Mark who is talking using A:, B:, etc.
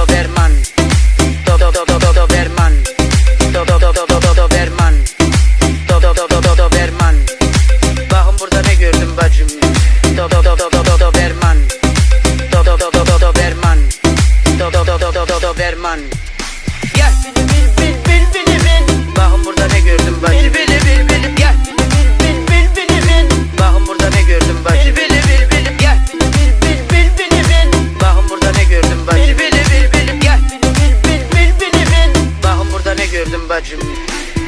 A: Doberman Doberman Doberman Doberman Bakın burada ne gördüm bacım Doberman Doberman Doberman